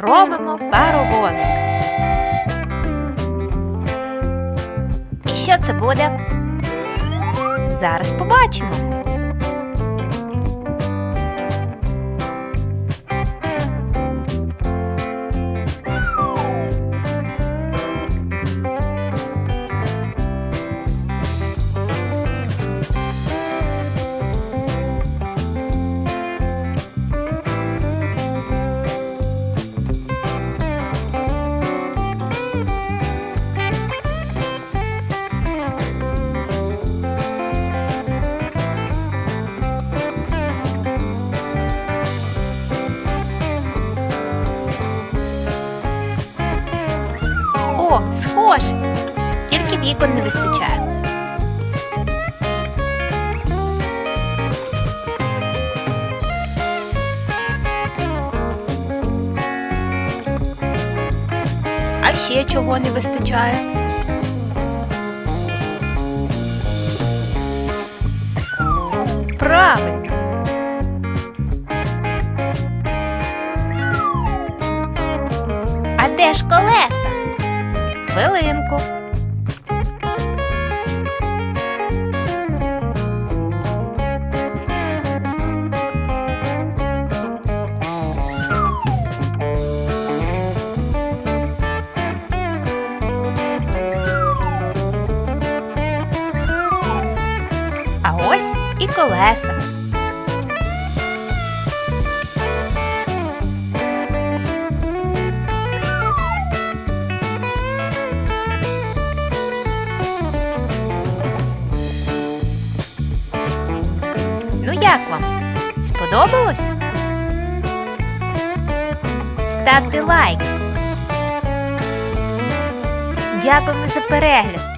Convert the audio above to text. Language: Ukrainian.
робимо паровозик. І що це буде? Зараз побачимо. О, схоже. Тільки вікон не вистачає. А ще чого не вистачає? Правильно. А де ж колеса? Хвилинку. І колеса. Як вам? Сподобалось? Ставте лайк. Дякуємо за перегляд.